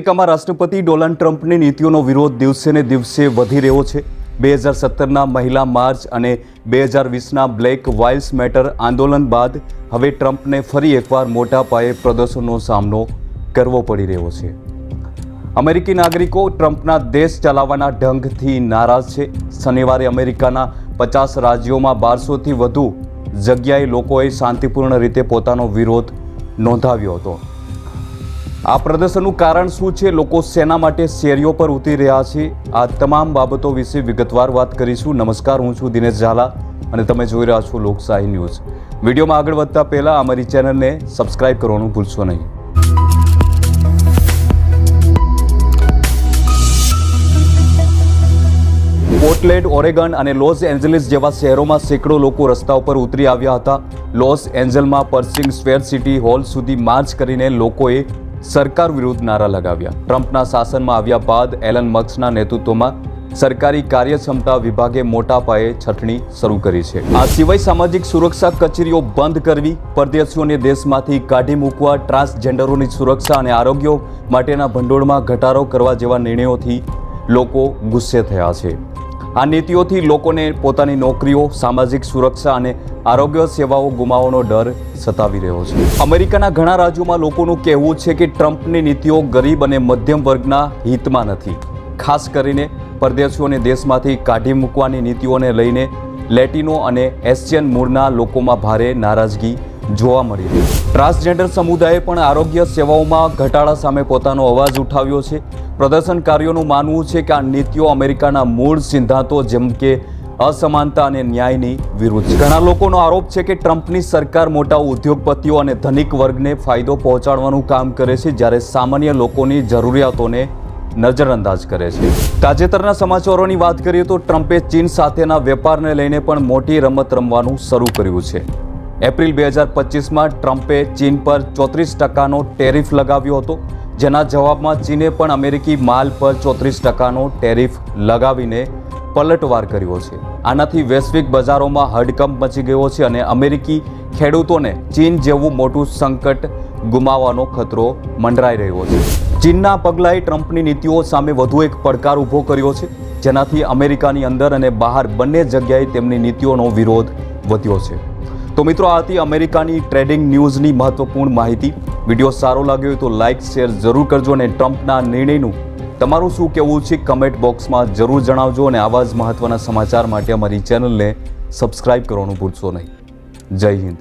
અમેરિકામાં રાષ્ટ્રપતિ ડોનાલ્ડ ટ્રમ્પની નીતિઓનો વિરોધ દિવસે ને દિવસે વધી રહ્યો છે. બે હજાર સત્તરના મહિલા માર્ચ અને બે હજાર વીસના બ્લેક વાઇલ્સ મેટર આંદોલન બાદ હવે ટ્રમ્પને ફરી એકવાર મોટા પાયે પ્રદર્શનનો સામનો કરવો પડી રહ્યો છે. અમેરિકી નાગરિકો ટ્રમ્પના દેશ ચલાવવાના ઢંગથી નારાજ છે. શનિવારે અમેરિકાના પચાસ રાજ્યોમાં બારસોથી વધુ જગ્યાએ લોકોએ શાંતિપૂર્ણ રીતે પોતાનો વિરોધ નોંધાવ્યો હતો. આ પ્રદર્શનનું કારણ શું છે? લોકો શેના માટે શેરીઓ પર ઉતરી રહ્યા છે. આ તમામ બાબતો વિશે વિગતવાર વાત કરીશું. નમસ્કાર, હું છું દિનેશ ઝાલા અને તમે જોઈ રહ્યા છો લોકશાહી ન્યૂઝ. વિડીયોમાં આગળ વધતા પહેલાં અમારી ચેનલને સબસ્ક્રાઇબ કરવાનું ભૂલશો નહીં. પોર્ટલેન્ડ, ઓરેગન અને લોસ એન્જલિસ જેવા શહેરોમાં સેંકડો લોકો રસ્તા ઉપર ઉતરી આવ્યા હતા. લોસ એન્જલમાં પર્સિંગ સ્ક્વેર સિટી હોલ સુધી માર્ચ કરીને લોકોએ સરકાર વિરુદ્ધ નારા લગાવ્યા. ટ્રમ્પના શાસનમાં આવ્યા બાદ એલન મક્સના નેતૃત્વમાં સરકારી કાર્યક્ષમતા વિભાગે મોટા પાયે છટણી શરૂ કરી છે. આ સિવાય સામાજિક સુરક્ષા કચેરીઓ બંધ કરવી, પરદેશીઓને દેશમાંથી કાઢી મૂકવા, ટ્રાન્સજેન્ડરોની સુરક્ષા અને આરોગ્ય માટેના ભંડોળમાં ઘટાડો કરવા જેવા નિર્ણયોથી લોકો ગુસ્સે થયા છે. આ નીતિઓથી લોકોને પોતાની નોકરીઓ, સામાજિક સુરક્ષા અને આરોગ્ય સેવાઓ ગુમાવવાનો ડર સતાવી રહ્યો છે. અમેરિકાના ઘણા રાજ્યોમાં લોકોનું કહેવું છે કે ટ્રમ્પની નીતિઓ ગરીબ અને મધ્યમ વર્ગના હિતમાં નથી. ખાસ કરીને પરદેશીઓને દેશમાંથી કાઢી મૂકવાની નીતિઓને લઈને લેટિનો અને એશિયન મૂળના લોકોમાં ભારે નારાજગી જોવા મળી ટ્રાન્સજેન્ડર સમુદાયે પણ આરોગ્ય સેવાઓમાં ઘટાડા સામે પોતાનો અવાજ ઉઠાવ્યો છે. પ્રદર્શનકારીઓનું માનવું છે કે આ નીતિઓ અમેરિકાના મૂળ સિદ્ધાંતો જેમ કે અસમાનતા અને ન્યાયની વિરુદ્ધ ઘણા લોકોનો આરોપ છે કે ટ્રમ્પની સરકાર મોટા ઉદ્યોગપતિઓ અને ધનિક વર્ગને ફાયદો પહોંચાડવાનું કામ કરે છે, જ્યારે સામાન્ય લોકોની જરૂરિયાતોને નજરઅંદાજ કરે છે. તાજેતરના સમાચારોની વાત કરીએ તો ટ્રમ્પે ચીન સાથેના વેપારને લઈને પણ મોટી રમત રમવાનું શરૂ કર્યું છે. એપ્રિલ બે હજાર પચીસમાં ટ્રમ્પે ચીન પર ચોત્રીસ ટકાનો ટેરિફ લગાવ્યો હતો. જેના જવાબમાં ચીને પણ અમેરિકી માલ પર ચોત્રીસ ટકાનો ટેરિફ લગાવીને પલટવાર કર્યો છે. આનાથી વૈશ્વિક બજારોમાં હડકંપ મચી ગયો છે અને અમેરિકી ખેડૂતોને ચીન જેવું મોટું સંકટ ગુમાવવાનો ખતરો મંડરાઈ રહ્યો છે. ચીનના પગલાએ ટ્રમ્પની નીતિઓ સામે વધુ એક પડકાર ઊભો કર્યો છે, જેનાથી અમેરિકાની અંદર અને બહાર બંને જગ્યાએ તેમની નીતિઓનો વિરોધ વધ્યો છે. તો મિત્રો, આ હતી અમેરિકાની ટ્રેડિંગ ન્યૂઝની મહત્વપૂર્ણ માહિતી. વીડિયો સારો લાગ્યો હોય તો લાઇક, શેર જરૂર કરજો અને ટ્રમ્પના નિર્ણયનું તમારું શું કહેવું છે કમેન્ટ બોક્સમાં જરૂર જણાવજો અને આવા જ મહત્વના સમાચાર માટે અમારી ચેનલને સબસ્ક્રાઇબ કરવાનું ભૂલશો નહીં. જય હિન્દ.